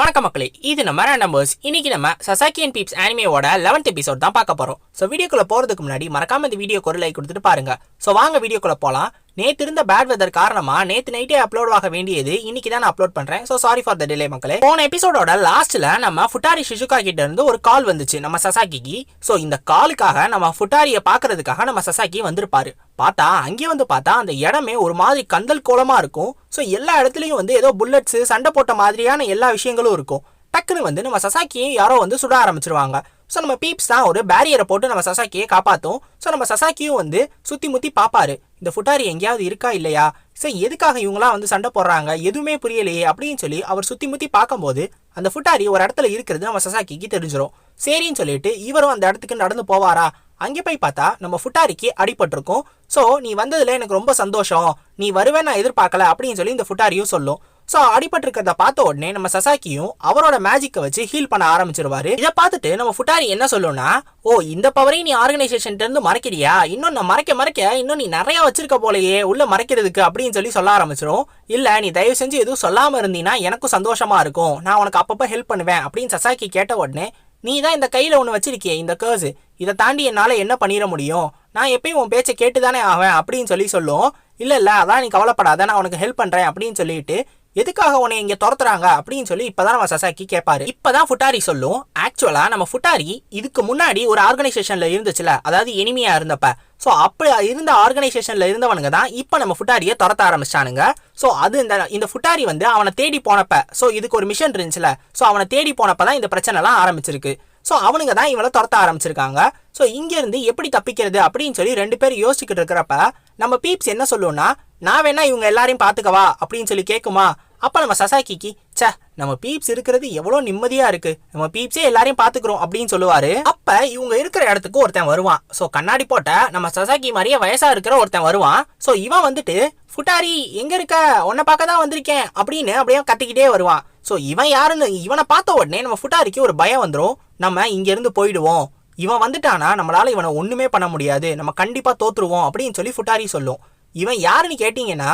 வணக்கம் மக்களே இது நம்ம நம்பர்ஸ் இன்னைக்கு நம்ம சசாக்கி அண்ட் பீப்ஸ் அனிமேவோட லெவன்த் எபிசோட் தான் பார்க்க போறோம். ஸோ வீடியோக்குள்ள போறதுக்கு முன்னாடி மறக்காம இந்த வீடியோக்கு ஒரு லைக் கொடுத்துட்டு பாருங்க. ஸோ வாங்க வீடியோக்குள்ள போலாம். நேத்து இருந்த பேட் வெதர் காரணமா நேத்து நைட்டே அப்லோட் ஆக வேண்டியது. இன்னைக்கு தான் நான் அப்லோட் பண்றேன். So sorry for the delay மக்களே. போன எபிசோடோட லாஸ்ட்ல நம்ம ஃபுட்டாரி சிஷுகா கிட்ட இருந்து ஒரு கால் வந்துச்சு. நம்ம சசாக்கிக்கு ஸோ இந்த காலுக்காக நம்ம ஃபுட்டாரியை பார்க்கறதுக்காக நம்ம சசாக்கி வந்திருப்பாரு. பார்த்தா அங்கே வந்து பார்த்தா அந்த இடமே ஒரு மாதிரி கந்தல் கோலமா இருக்கும். ஸோ எல்லா இடத்துலயும் வந்து ஏதோ புல்லட்ஸ் சண்டை போட்ட மாதிரியான எல்லா விஷயங்களும் இருக்கும். டக்குன்னு வந்து நம்ம சசாக்கியும் யாரோ வந்து சுட ஆரம்பிச்சிருவாங்க. ஸோ நம்ம பீப்ஸ் தான் ஒரு பேரியரை போட்டு நம்ம சசாக்கியை காப்பாற்றும் ஸோ நம்ம சசாக்கியும் வந்து சுற்றி முத்தி பார்ப்பாரு இந்த ஃபுட்டாரி எங்கேயாவது இருக்கா இல்லையா? சரி எதுக்காக இவங்களாம் வந்து சண்டை போடுறாங்க? எதுவுமே புரியலையே அப்படின்னு சொல்லி அவர் சுற்றி முத்தி பார்க்கும்போது அந்த ஃபுட்டாரி ஒரு இடத்துல இருக்கிறது நம்ம சசாக்கிக்கு தெரிஞ்சிடும் சரின்னு சொல்லிட்டு இவரும் அந்த இடத்துக்கு நடந்து போவாரா? அங்கே போய் பார்த்தா நம்ம ஃபுட்டாரிக்கு அடிபட்டிருக்கும். ஸோ நீ வந்ததில் எனக்கு ரொம்ப சந்தோஷம். நீ வருவேன் நான் எதிர்பார்க்கல அப்படின்னு சொல்லி இந்த ஃபுட்டாரியும் சொல்லும். ஸோ அடிபட்டிருக்கிறத பார்த்த உடனே நம்ம சசாக்கியும் அவரோட மேஜிக்கை வச்சு ஹீல் பண்ண ஆரம்பிச்சிருவாரு. இதை பார்த்துட்டு நம்ம ஃபுட்டாரி என்ன சொல்லும்னா ஓ இந்த பவரையும் நீ ஆர்கனைசேஷன் இருந்து மறைக்கிறியா? இன்னும் நான் மறைக்க மறைக்க இன்னும் நீ நிறைய வச்சிருக்க போலயே உள்ள மறைக்கிறதுக்கு அப்படின்னு சொல்லி சொல்ல ஆரம்பிச்சிரும். இல்ல நீ தயவு செஞ்சு எதுவும் சொல்லாம இருந்தீங்கன்னா எனக்கும் சந்தோஷமா இருக்கும். நான் உனக்கு அப்பப்போ ஹெல்ப் பண்ணுவேன் அப்படின்னு சசாக்கி கேட்ட உடனே நீ தான் இந்த கையில் ஒன்று வச்சிருக்கியே இந்த கேர்ஸ் இதை தாண்டி என்னால் என்ன பண்ணிட முடியும்? நான் எப்பயும் உன் பேச்சை கேட்டு தானே ஆவேன் அப்படின்னு சொல்லி சொல்லும். இல்லை இல்லை அதான் நீ கவலைப்படாத நான் உனக்கு ஹெல்ப் பண்ணுறேன் அப்படின்னு சொல்லிட்டு எதுக்காக உன்னை இங்க துரத்துறாங்க அப்படின்னு சொல்லி இப்பதான் நம்ம சசாக்கி கேட்பாரு இப்பதான் ஃபுட்டாரி சொல்லும். ஆக்சுவலா நம்ம ஃபுட்டாரி இதுக்கு முன்னாடி ஒரு ஆர்கனைசேஷன்ல இருந்துச்சுல. அதாவது எனிமியா இருந்தப்ப. ஸோ அப்படி இருந்த ஆர்கனைசேஷன்ல இருந்தவனுங்க தான் இப்போ நம்ம ஃபுட்டாரியை துரத்த ஆரம்பிச்சானுங்க ஸோ அது இந்த இந்த ஃபுட்டாரி வந்து அவனை தேடி போனப்ப ஸோ இதுக்கு ஒரு மிஷன் இருந்துச்சுல. ஸோ அவனை தேடி போனப்ப தான் இந்த பிரச்சனைலாம் ஆரம்பிச்சிருக்கு. ஸோ அவனுங்க தான் இவனை துரத்த ஆரம்பிச்சிருக்காங்க. ஸோ இங்கேருந்து எப்படி தப்பிக்கிறது அப்படின்னு சொல்லி ரெண்டு பேரும் யோசிச்சுக்கிட்டு இருக்கிறப்ப நம்ம பீப்ஸ் என்ன சொல்லுவோம்னா நான் வேணா இவங்க எல்லாரையும் பார்த்துக்கவா அப்படின்னு சொல்லி கேட்குமா? அப்போ நம்ம சசாக்கிக்கு ச்சே நம்ம பீப்ஸ் இருக்கிறது எவ்வளோ நிம்மதியாக இருக்கு. நம்ம பீப்ஸே எல்லாரையும் பார்த்துக்கிறோம் அப்படின்னு சொல்லுவார். அப்போ இவங்க இருக்கிற இடத்துக்கு ஒருத்தன் வருவான். ஸோ கண்ணாடி போட்ட நம்ம சசாக்கி மாதிரியே வயசாக இருக்கிற ஒருத்தன் வருவான். ஸோ இவன் வந்துட்டு ஃபுட்டாரி எங்கே இருக்க? உன்னை பார்க்க தான் வந்திருக்கேன். அப்படின்னு அப்படியே கத்திக்கிட்டே வருவான். ஸோ இவன் யாருன்னு இவனை பார்த்த உடனே நம்ம ஃபுட்டாரிக்கு ஒரு பயம் வந்துடும் நம்ம இங்கேருந்து போயிடுவோம். இவன் வந்துட்டானா? நம்மளால் இவனை ஒன்றுமே பண்ண முடியாது. நம்ம கண்டிப்பாக தோற்றுருவோம் அப்படின்னு சொல்லி ஃபுட்டாரி சொல்லும். இவன் யாருன்னு கேட்டிங்கன்னா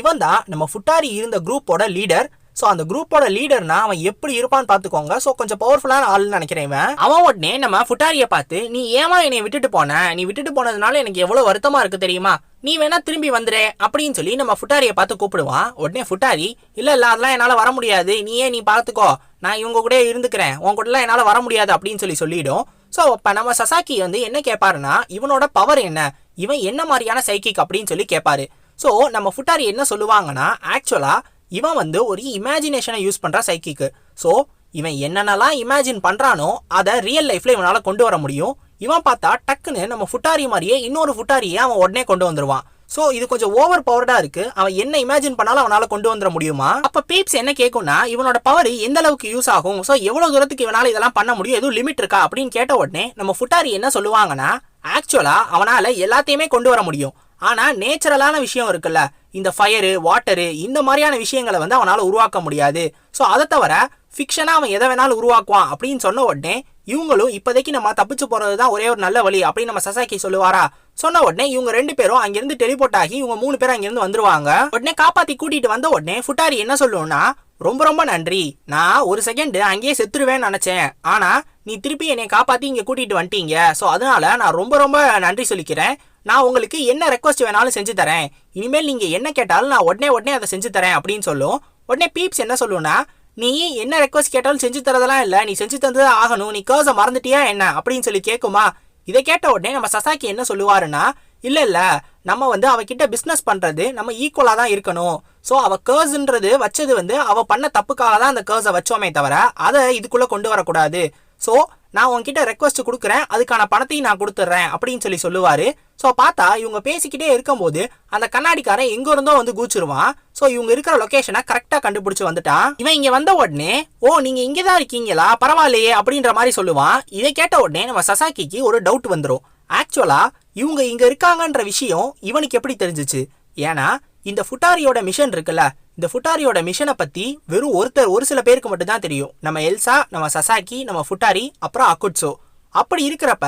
இவன் தான் நம்ம ஃபுட்டாரி இருந்த குரூப்போட லீடர் ஸோ அந்த குரூப்போட லீடர்னா அவன் எப்படி இருப்பான்னு பார்த்துக்கோங்க. ஸோ கொஞ்சம் பவர்ஃபுல்லான ஆள்னு நினைக்கிறேன் இவன். அவன் உடனே நம்ம ஃபுட்டாரியை பார்த்து நீ ஏமா என்னை விட்டுட்டு போன? நீ விட்டுட்டு போனதுனால எனக்கு எவ்வளோ வருத்தமாக இருக்குது தெரியுமா? நீ வேணா திரும்பி வந்துரு அப்படின்னு சொல்லி நம்ம ஃபுட்டாரியை பார்த்து கூப்பிடுவான். உடனே ஃபுட்டாரி இல்லை இல்லை அதெல்லாம் என்னால் வர முடியாது. நீயே நீ பார்த்துக்கோ. நான் இவங்க கூட இருந்துக்கிறேன். உன் கூடலாம் என்னால் வர முடியாது அப்படின்னு சொல்லி சொல்லிடும். ஸோ அப்போ நம்ம சசாக்கி வந்து என்ன கேட்பாருன்னா இவனோட பவர் என்ன? இவன் என்ன மாதிரியான சைக்கிக் அப்படின்னு சொல்லி கேட்பாரு ஸோ நம்ம ஃபுட்டாரி என்ன சொல்லுவாங்கன்னா ஆக்சுவலாக இவன் வந்து ஒரு இமேஜினேஷனை யூஸ் பண்ணுற சைக்கிக்கு ஸோ இவன் என்னென்னலாம் இமேஜின் பண்ணுறானோ அதை ரியல் லைஃப்ல இவனால் கொண்டு வர முடியும். இவன் பார்த்தா டக்குன்னு நம்ம ஃபுட்டாரி மாதிரியே இன்னொரு ஃபுட்டாரியை அவன் உடனே கொண்டு வந்துடுவான் ஸோ இது கொஞ்சம் ஓவர் பவர்டாக இருக்கு. அவன் என்ன இமேஜின் பண்ணாலும் அவனால் கொண்டு வந்துட முடியுமா? அப்போ பீப்ஸ் என்ன கேட்கும்னா இவனோட பவர் எந்த அளவுக்கு யூஸ் ஆகும்? ஸோ எவ்வளோ தூரத்துக்கு இவனால் இதெல்லாம் பண்ண முடியும்? எதுவும் லிமிட் இருக்கா? அப்படின்னு கேட்ட உடனே நம்ம ஃபுட்டாரி என்ன சொல்லுவாங்கன்னா ஆக்சுவலாக அவனால் எல்லாத்தையுமே கொண்டு வர முடியும். ஆனால் நேச்சுரலான விஷயம் இருக்குல்ல. இந்த ஃபயரு வாட்டரு இந்த மாதிரியான விஷயங்களை வந்து அவனால் உருவாக்க முடியாது. ஸோ அதை தவிர ஃபிக்ஷனாக அவன் எதை வேணாலும் உருவாக்குவான் அப்படின்னு சொன்ன உடனே இவங்களும் இப்போதைக்கு நம்ம தப்பிச்சு போகிறது தான் ஒரே ஒரு நல்ல வழி அப்படின்னு நம்ம சசாக்கி சொல்லுவாரா? சொன்ன உடனே இவங்க ரெண்டு பேரும் அங்கிருந்து டெலிபோர்ட் ஆகி இவங்க மூணு பேரும் அங்கிருந்து வந்துருவாங்க. உடனே காப்பாத்தி கூட்டிட்டு வந்த உடனே ஃபுட்டாரி என்ன சொல்லுவோம்னா ரொம்ப ரொம்ப நன்றி. நான் ஒரு செகண்ட் அங்கேயே செத்துருவேன்னு நினைச்சேன். ஆனா நீ திருப்பி என்னை காப்பாத்தி இங்க கூட்டிட்டு வந்துட்டீங்க. ஸோ அதனால நான் ரொம்ப ரொம்ப நன்றி சொல்லிக்கிறேன். நான் உங்களுக்கு என்ன ரெக்வஸ்ட் வேணாலும் செஞ்சு தரேன். இனிமேல் நீங்க என்ன கேட்டாலும் நான் உடனே உடனே அதை செஞ்சு தரேன் அப்படின்னு சொல்லும். உடனே பீப்ஸ் என்ன சொல்லுன்னா நீ என்ன ரெக்வஸ்ட் கேட்டாலும் செஞ்சு தரதெல்லாம் இல்லை. நீ செஞ்சு தந்தது ஆகணும். நீ கேர்ஸை மறந்துட்டியா என்ன? அப்படின்னு சொல்லி கேட்குமா? இதை கேட்ட உடனே நம்ம சசாக்கி என்ன சொல்லுவாருன்னா இல்லை இல்லை. நம்ம வந்து அவகிட்ட பிஸ்னஸ் பண்ணுறது நம்ம ஈக்குவலாக தான் இருக்கணும். ஸோ அவள் கேர்ஸ்ன்றது வச்சது வந்து அவள் பண்ண தப்புக்காக தான் அந்த கேர்ஸை வச்சோமே தவிர அதை இதுக்குள்ளே கொண்டு வரக்கூடாது. ஸோ நான் உங்ககிட்ட ரெக்வஸ்ட் கொடுக்குறேன் அதுக்கான பணத்தையும் நான் கொடுத்துட்றேன் அப்படின்னு சொல்லி சொல்லுவாரு. ஸோ பார்த்தா இவங்க பேசிக்கிட்டே இருக்கும்போது அந்த கண்ணாடிக்காரன் எங்க இருந்தோ வந்து கூச்சிருவான். ஸோ இவங்க இருக்கிற லொகேஷனை கரெக்டாக கண்டுபிடிச்சு வந்துட்டான். இவன் இங்கே வந்த உடனே ஓ நீங்க இங்கே தான் இருக்கீங்களா? பரவாயில்லையே அப்படின்ற மாதிரி சொல்லுவான். இதை கேட்ட உடனே நம்ம சசாக்கிக்கு ஒரு டவுட் வந்துடும் ஆக்சுவலா இவங்க இங்க இருக்காங்கன்ற விஷயம் இவனுக்கு எப்படி தெரிஞ்சிச்சு? ஏன்னா இந்த ஃபுட்டாரியோட மிஷன் இருக்குல்ல இந்த ஃபுட்டாரியோட மிஷனை பற்றி வெறும் ஒருத்தர் ஒரு சில பேருக்கு மட்டும்தான் தெரியும். நம்ம எல்சா நம்ம சசாக்கி நம்ம ஃபுட்டாரி அப்புறம் அக்குட்ஸோ அப்படி இருக்கிறப்ப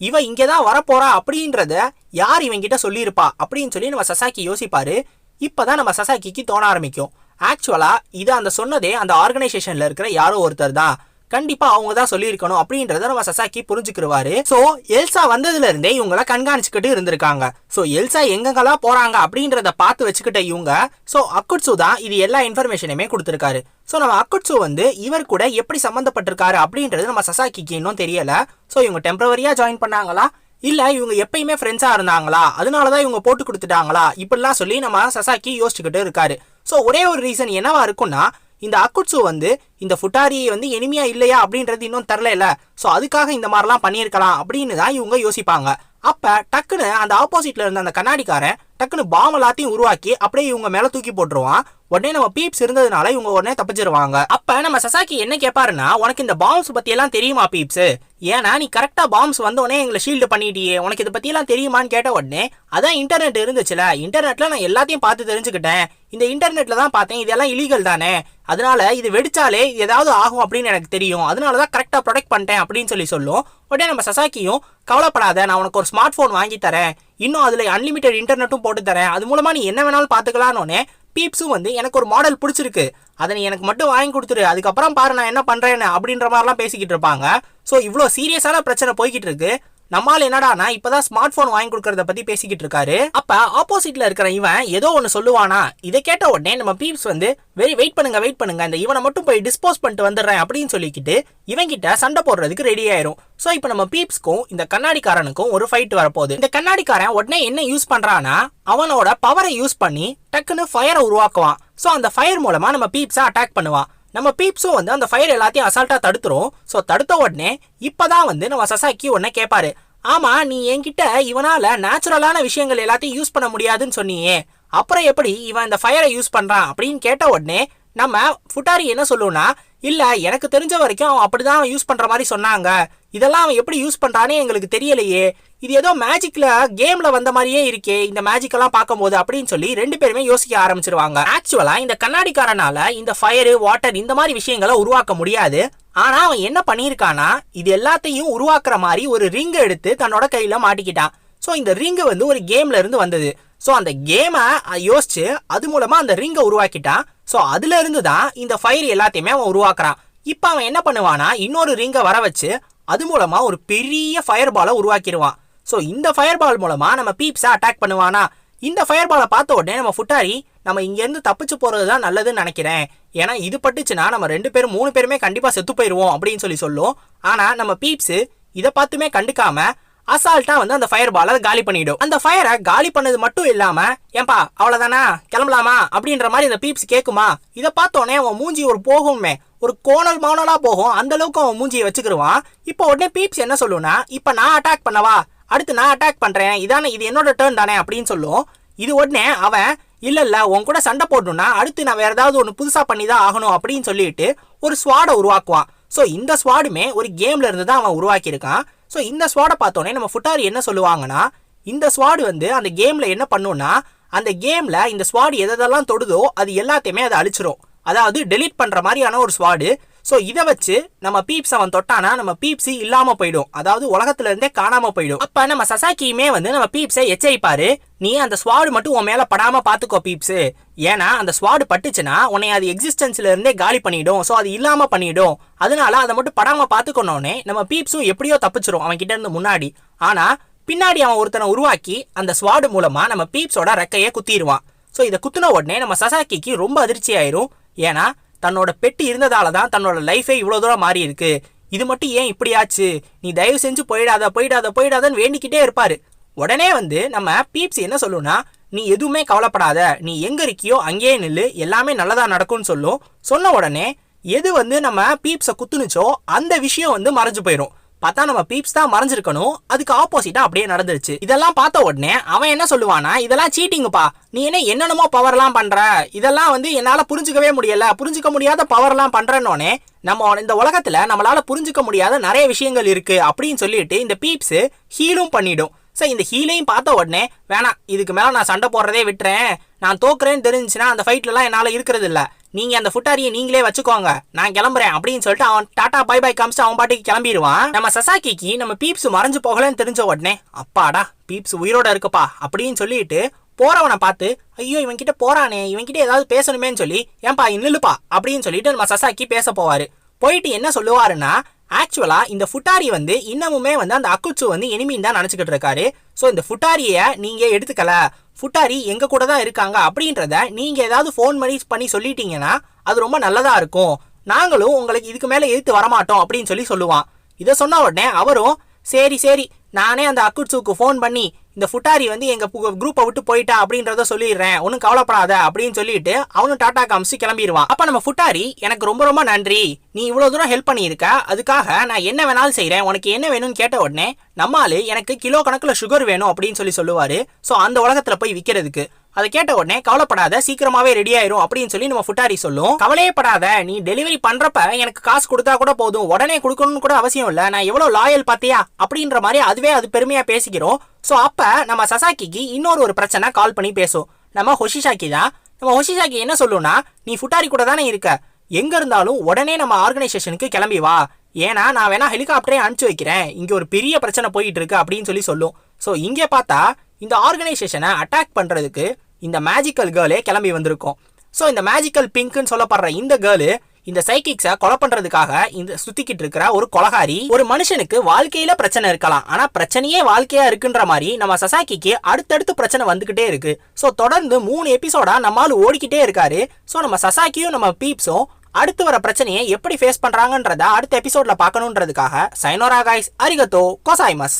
இவ இங்கே தான் வரப்போறா அப்படின்றத யார் இவங்கிட்ட சொல்லியிருப்பா அப்படின்னு சொல்லி நம்ம சசாக்கி யோசிப்பாரு. இப்பதான் நம்ம சசாக்கிக்கு தோண ஆரம்பிக்கும். ஆக்சுவலாக இது அந்த சொன்னதே அந்த ஆர்கனைசேஷனில் இருக்கிற யாரோ ஒருத்தர் தான் கண்டிப்பா அவங்க தான் சொல்லியிருக்கணும் அப்படின்றத நம்ம சசாக்கி புரிஞ்சுக்கிறவாரு ஸோ எல்சா வந்ததுல இருந்தே இவங்கள கண்காணிச்சுக்கிட்டு இருந்திருக்காங்க. ஸோ எல்சா எங்கெங்கெல்லாம் போறாங்க அப்படின்றத பார்த்து வச்சுக்கிட்ட இவங்க ஸோ அக்குட்சு தான் இது எல்லா இன்ஃபர்மேஷனுமே கொடுத்துருக்காரு. ஸோ நம்ம அக்குட்சு வந்து இவர் கூட எப்படி சம்மந்தப்பட்டிருக்காரு அப்படின்றது நம்ம சசாக்கிக்கு இன்னும் தெரியல. ஸோ இவங்க டெம்பரவரியா ஜாயின் பண்ணாங்களா? இல்ல இவங்க எப்பயுமே ஃப்ரெண்ட்ஸா இருந்தாங்களா? அதனாலதான் இவங்க போட்டு கொடுத்துட்டாங்களா? இப்படிலாம் சொல்லி நம்ம சசாக்கி யோசிச்சுக்கிட்டு இருக்காரு. ஸோ ஒரே ஒரு ரீசன் என்னவா இருக்கும்னா இந்த அக்குட்சு வந்து இந்த ஃபுட்டாரியை வந்து எளிமையா இல்லையா அப்படின்றது இன்னும் தரல ஸோ அதுக்காக இந்த மாதிரிலாம் பண்ணியிருக்கலாம் அப்படின்னு தான் இவங்க யோசிப்பாங்க. அப்போ டக்குன்னு அந்த ஆப்போசிட்டில் இருந்த அந்த கண்ணாடிக்காரன் டக்குன்னு பாம் எல்லாத்தையும் உருவாக்கி அப்படியே இவங்க மேல தூக்கி போட்டுருவான். உடனே நம்ம பீப்ஸ் இருந்ததுனால இவங்க உடனே தப்பிச்சிருவாங்க. அப்ப நம்ம சசாக்கி என்ன கேட்பாருன்னா உனக்கு இந்த பாம்ஸ் பத்தி எல்லாம் தெரியுமா பீப்ஸ் ஏன்னா நீ கரெக்டா பாம்ஸ் வந்த உடனே எங்களை ஷீல்டு பண்ணிட்டியே. உனக்கு இதை பத்தி எல்லாம் தெரியுமான்னு கேட்ட உடனே அதான் இன்டர்நெட் இருந்துச்சுல. இன்டர்நெட்ல நான் எல்லாத்தையும் பார்த்து தெரிஞ்சுக்கிட்டேன். இந்த இன்டர்நெட்ல தான் பார்த்தேன். இதெல்லாம் இலீகல் தானே. அதனால இது வெடிச்சாலே ஏதாவது ஆகும் அப்படின்னு எனக்கு தெரியும். அதனால தான் கரெக்டா ப்ரொடெக்ட் பண்ணிட்டேன் அப்படின்னு சொல்லி சொல்லும். உடனே நம்ம சசாக்கியும் கவலைப்படாத நான் உனக்கு ஒரு ஸ்மார்ட் ஃபோன் வாங்கி தரேன். இன்னும் அதில் அன்லிமிட்டெட் இன்டர்நெட்டும் போட்டு தரேன். அது மூலமாக நீ என்ன வேணாலும் பாத்துக்கலான்னு பீப்ஸும் வந்து எனக்கு ஒரு மாடல் பிடிச்சிருக்கு. அதை நீ எனக்கு மட்டும் வாங்கி கொடுத்துரு அதுக்கப்புறம் பாரு நான் என்ன பண்ணுறேன்னு அப்படின்ற மாதிரிலாம் பேசிக்கிட்டு இருப்பாங்க. ஸோ இவ்வளோ சீரியஸான பிரச்சனை போய்கிட்டு இருக்கு. நம்மால் என்னடானா இப்பதான் ஸ்மார்ட் போன் வாங்கி கொடுக்கறத பத்தி பேசிக்கிட்டு இருக்காரு. அப்ப ஆப்போசிட்ல இருக்கிற இவன் ஏதோ ஒன்னு சொல்லுவானா? இதை கேட்ட உடனே நம்ம பீப்ஸ் வந்து வெரி வெயிட் பண்ணுங்க வெயிட் பண்ணுங்க. இந்த இவனை மட்டும் போய் டிஸ்போஸ் பண்ணிட்டு வந்துடுறேன் அப்படின்னு சொல்லிக்கிட்டு இவங்கிட்ட சண்டை போடுறதுக்கு ரெடி ஆயிரும். சோ இப்போ நம்ம பீப்ஸ்க்கும் இந்த கண்ணாடிக்காரனுக்கும் ஒரு ஃபைட் வரப்போகுது. இந்த கண்ணாடிக்காரன் உடனே என்ன யூஸ் பண்றானா அவனோட பவரை யூஸ் பண்ணி டக்குன்னு ஃபயரை உருவாக்குவான். சோ அந்த ஃபயர் மூலமா நம்ம பீப்ஸை அட்டாக் பண்ணுவான். நம்ம பீப்ஸும் வந்து அந்த ஃபயர் எல்லாத்தையும் அசால்ட்டாக தடுத்துரும். ஸோ தடுத்த உடனே இப்போ தான் வந்து நம்ம சசாக்கி உடனே கேட்பாரு ஆமாம் நீ என்கிட்ட இவனால் நேச்சுரலான விஷயங்கள் எல்லாத்தையும் யூஸ் பண்ண முடியாதுன்னு சொன்னியே. அப்புறம் எப்படி இவன் இந்த ஃபயரை யூஸ் பண்ணுறான் அப்படின்னு கேட்ட உடனே நம்ம ஃபுட்டாரி என்ன சொல்லுவோம்னா இல்லை எனக்கு தெரிஞ்ச வரைக்கும் அவன் அப்படி தான் யூஸ் பண்ணுற மாதிரி சொன்னாங்க. இதெல்லாம் அவன் எப்படி யூஸ் பண்ணுறானே எங்களுக்கு தெரியலையே. இது ஏதோ மேஜிக்ல கேம்ல வந்த மாதிரியே இருக்கே. இந்த மேஜிக் எல்லாம் பார்க்கும்போது அப்படின்னு சொல்லி ரெண்டு பேருமே யோசிக்க ஆரம்பிச்சிருவாங்க. ஆக்சுவலா இந்த கண்ணாடிக்காரனால இந்த ஃபயரு வாட்டர் இந்த மாதிரி விஷயங்களை உருவாக்க முடியாது. ஆனா அவன் என்ன பண்ணியிருக்கானா இது எல்லாத்தையும் உருவாக்குற மாதிரி ஒரு ரிங் எடுத்து தன்னோட கையில மாட்டிக்கிட்டான். ஸோ இந்த ரிங்கு வந்து ஒரு கேம்ல இருந்து வந்தது. ஸோ அந்த கேமை யோசிச்சு அது மூலமா அந்த ரிங்கை உருவாக்கிட்டான். ஸோ அதுல இருந்து தான் இந்த ஃபயர் எல்லாத்தையுமே அவன் உருவாக்குறான். இப்போ அவன் என்ன பண்ணுவானா இன்னொரு ரிங்கை வர வச்சு அது மூலமாக ஒரு பெரிய ஃபயர் பாலை உருவாக்கிடுவான். ஸோ இந்த ஃபயர் பால் மூலமாக நம்ம பீப்ஸை அட்டாக் பண்ணுவானா? இந்த ஃபயர் பாலை பார்த்த உடனே நம்ம ஃபுட்டாரி நம்ம இங்கேருந்து தப்பிச்சு போகிறது தான் நல்லதுன்னு நினைக்கிறேன். ஏன்னா இது பட்டுச்சுன்னா நம்ம ரெண்டு பேரும் மூணு பேருமே கண்டிப்பாக செத்து போயிடுவோம் அப்படின்னு சொல்லி சொல்லும். ஆனால் நம்ம பீப்ஸு இதை பார்த்துமே கண்டுக்காம அசால்ட்டாக வந்து அந்த ஃபயர் பாலை காலி பண்ணிவிடும் அந்த ஃபயரை காலி பண்ணது மட்டும் இல்லாமல் ஏன்பா அவ்வளோதானா கிளம்பலாமா? அப்படின்ற மாதிரி அந்த பீப்ஸ் கேட்குமா இதை பார்த்தோன்னே அவன் மூஞ்சி ஒரு போகுமே ஒரு கோணல் மானலா போகும். அந்த அளவுக்கு அவன் மூஞ்சியை வச்சுக்கிருவான். இப்போ உடனே பீப்ஸ் என்ன சொல்லுனா இப்ப நான் அட்டாக் பண்ணவா? அடுத்து நான் அட்டாக் பண்றேன். இதானே இது என்னோட டேர்ன் தானே? அப்படின்னு சொல்லும். இது உடனே அவன் இல்ல இல்ல உன் கூட சண்டை போடணும்னா அடுத்து நான் வேற ஏதாவது ஒன்று புதுசா பண்ணி தான் ஆகணும் அப்படின்னு சொல்லிட்டு ஒரு ஸ்வாடை உருவாக்குவான். ஸோ இந்த ஸ்வாடுமே ஒரு கேம்ல இருந்து தான் அவன் உருவாக்கியிருக்கான். ஸோ இந்த ஸ்வாடை பார்த்தோன்னே நம்ம ஃபுட்டாரி என்ன சொல்லுவாங்கன்னா இந்த ஸ்வாடு வந்து அந்த கேம்ல என்ன பண்ணுன்னா அந்த கேம்ல இந்த ஸ்வாடு எதெல்லாம் தொடுதோ அது எல்லாத்தையுமே அதை அழிச்சிரும். அதாவது டெலீட் பண்ணுற மாதிரியான ஒரு ஸ்வாடு ஸோ இதை வச்சு நம்ம பீப்ஸ் அவன் தொட்டானா நம்ம பீப்ஸி இல்லாமல் போயிடும். அதாவது உலகத்துல இருந்தே போயிடும். அப்போ நம்ம சசாக்கியுமே வந்து நம்ம பீப்ஸை எச்சரிப்பாரு. நீ அந்த ஸ்வாடு மட்டும் உன் மேலே படாமல் பார்த்துக்கோ பீப்ஸ் ஏன்னா அந்த ஸ்வாடு பட்டுச்சுன்னா உன்னை அது எக்ஸிஸ்டன்ஸ்ல இருந்தே காலி பண்ணிடும். ஸோ அது இல்லாமல் பண்ணிடும். அதனால அதை மட்டும் படாமல் பாத்துக்கணும்னே நம்ம பீப்ஸும் எப்படியோ தப்பிச்சிரும் அவன் கிட்ட இருந்து முன்னாடி. ஆனால் பின்னாடி அவன் ஒருத்தனை உருவாக்கி அந்த ஸ்வாடு மூலமாக நம்ம பீப்ஸோட ரெக்கையை குத்திடுவான் ஸோ இதை குத்துன உடனே நம்ம சசாக்கிக்கு ரொம்ப அதிர்ச்சி ஆயிரும் ஏன்னா தன்னோட பெட்டி இருந்ததால தான் தன்னோட லைஃபே இவ்வளோ தூரம் மாறி இருக்கு. இது மட்டும் ஏன் இப்படியாச்சு நீ தயவு செஞ்சு போயிடாத போயிடாத போயிடாதன்னு வேண்டிக்கிட்டே இருப்பாரு. உடனே வந்து நம்ம பீப்ஸ் என்ன சொல்லுனா நீ எதுவுமே கவலைப்படாத. நீ எங்க இருக்கியோ அங்கேயே நில்லு. எல்லாமே நல்லதா நடக்கும்னு சொல்லும். சொன்ன உடனே எது வந்து நம்ம பீப்ஸை குத்துனுச்சோ அந்த விஷயம் வந்து மறைஞ்சு போயிடும் பார்த்தா நம்ம பீப்ஸ் தான் மறைஞ்சிருக்கணும். அதுக்கு ஆப்போசிட்டா அப்படியே நடந்துருச்சு. இதெல்லாம் பார்த்த உடனே அவன் என்ன சொல்லுவானா இதெல்லாம் சீட்டிங்கப்பா நீ என்ன என்னென்னமோ பவர்லாம் பண்ற. இதெல்லாம் வந்து என்னால புரிஞ்சுக்கவே முடியல. புரிஞ்சுக்க முடியாத பவர்லாம் பண்றேன்னொடனே நம்ம இந்த உலகத்துல நம்மளால புரிஞ்சுக்க முடியாத நிறைய விஷயங்கள் இருக்கு. அப்படின்னு சொல்லிட்டு இந்த பீப்ஸ் ஹீலும் பண்ணிடும். சார் இந்த ஹீலையும் பார்த்த உடனே வேணாம் இதுக்கு மேலே நான் சண்டை போடுறதே விட்டுறேன். நான் தோக்குறேன்னு தெரிஞ்சுன்னா அந்த ஃபைட்லலாம் என்னால் இருக்கிறது இல்லை. நீங்கள் அந்த ஃபுட்டாரியை நீங்களே வச்சுக்கோங்க. நான் கிளம்புறேன் அப்படின்னு சொல்லிட்டு அவன் டாடா பை பை காமிச்சு அவன் பாட்டுக்கு கிளம்பிடுவான். நம்ம சசாக்கிக்கு நம்ம பீப்ஸ் மறைஞ்சு போகலன்னு தெரிஞ்ச உடனே அப்பாடா பீப்ஸ் உயிரோட இருக்குப்பா அப்படின்னு சொல்லிட்டு போறவனை பார்த்து ஐயோ இவன் கிட்ட போறானே இவன் கிட்ட ஏதாவது பேசணுமேன்னு சொல்லி ஏன்பா நில்லுப்பா அப்படின்னு சொல்லிட்டு நம்ம சசாக்கி பேச போவாரு. போயிட்டு என்ன சொல்லுவாருன்னா ஆக்சுவலா இந்த ஃபுட்டாரி வந்து இன்னமுமே வந்து அந்த அக்குச்சு வந்து எனிமின்னு தான் நினச்சிக்கிட்டு இருக்காரு. ஸோ இந்த ஃபுட்டாரியை நீங்கள் எடுத்துக்கல. ஃபுட்டாரி எங்கள் கூட தான் இருக்காங்க அப்படின்றத நீங்கள் ஏதாவது ஃபோன் பண்ணி பண்ணி சொல்லிட்டீங்கன்னா அது ரொம்ப நல்லதாக இருக்கும். நாங்களும் உங்களுக்கு இதுக்கு மேலே எதிர்த்து வரமாட்டோம் அப்படின்னு சொல்லி சொல்லுவான். இதை சொன்ன உடனே அவரும் சரி சரி நானே அந்த அக்குட்ஸுக்கு ஃபோன் பண்ணி இந்த ஃபுட்டாரி வந்து எங்கள் குரூப்பை விட்டு போயிட்டா அப்படின்றத சொல்லிடுறேன். ஒன்றும் கவலைப்படாத அப்படின்னு சொல்லிட்டு அவனும் டாடா காமிச்சு கிளம்பிடுவான் அப்போ நம்ம ஃபுட்டாரி எனக்கு ரொம்ப ரொம்ப நன்றி. நீ இவ்வளோ தூரம் ஹெல்ப் பண்ணியிருக்க. அதுக்காக நான் என்ன வேணாலும் செய்கிறேன் உனக்கு என்ன வேணும்னு கேட்ட உடனே நம்மால் எனக்கு கிலோ கணக்கில் சுகர் வேணும் அப்படின்னு சொல்லி சொல்லுவார். ஸோ அந்த உலகத்தில் போய் விற்கிறதுக்கு அதை கேட்ட உடனே கவலைப்படாத சீக்கிரமாவே ரெடி ஆயிரும் அப்படின்னு சொல்லி நம்ம ஃபுட்டாரி சொல்லும். கவலையே படாத நீ டெலிவரி பண்றப்ப எனக்கு காசு கொடுத்தா கூட போதும். உடனே கொடுக்கணும்னு கூட அவசியம் இல்ல. நான் எவ்வளவு லாயல் பாத்தியா அப்படின்ற மாதிரி அதுவே அது பெருமையா பேசிக்கிறோம். சோ அப்ப நம்ம சசாக்கிக்கு இன்னொரு ஒரு பிரச்சனை கால் பண்ணி பேசும். நம்ம ஹொஷிஷாக்கி தான். நம்ம ஹொஷிஷாக்கி என்ன சொல்லும்னா நீ ஃபுட்டாரி கூட தானே இருக்க. எங்க இருந்தாலும் உடனே நம்ம ஆர்கனைசேஷனுக்கு கிளம்பி வா. ஏன்னா நான் வேணா ஹெலிகாப்டரே அனுப்பிச்சு வைக்கிறேன். இங்க ஒரு பெரிய பிரச்சனை போயிட்டு இருக்கு அப்படின்னு சொல்லி சொல்லும். ஸோ இங்கே பார்த்தா இந்த ஆர்கனைசேஷனை அட்டாக் பண்ணுறதுக்கு இந்த மேஜிக்கல் கேர்ளே கிளம்பி வந்திருக்கும். ஸோ இந்த மேஜிக்கல் பிங்க்னு சொல்லப்படுற இந்த கேர்ளு இந்த சைக்கிக்ஸை கொலை பண்றதுக்காக இந்த சுத்திக்கிட்டு இருக்கிற ஒரு கொலகாரி ஒரு மனுஷனுக்கு வாழ்க்கையில பிரச்சனை இருக்கலாம். ஆனா பிரச்சனையே வாழ்க்கையா இருக்குன்ற மாதிரி நம்ம சசாக்கிக்கு அடுத்தடுத்து பிரச்சனை வந்துகிட்டே இருக்கு. ஸோ தொடர்ந்து மூணு எபிசோடா நம்மால் ஓடிக்கிட்டே இருக்காரு. ஸோ நம்ம சசாக்கியும் நம்ம பீப்ஸும் அடுத்து வர பிரச்சனையை எப்படி ஃபேஸ் பண்றாங்கன்றத அடுத்த எபிசோட்ல பார்க்கணுன்றதுக்காக சைனோரா காய்ஸ் அரிகத்தோ கொசாய்மஸ்.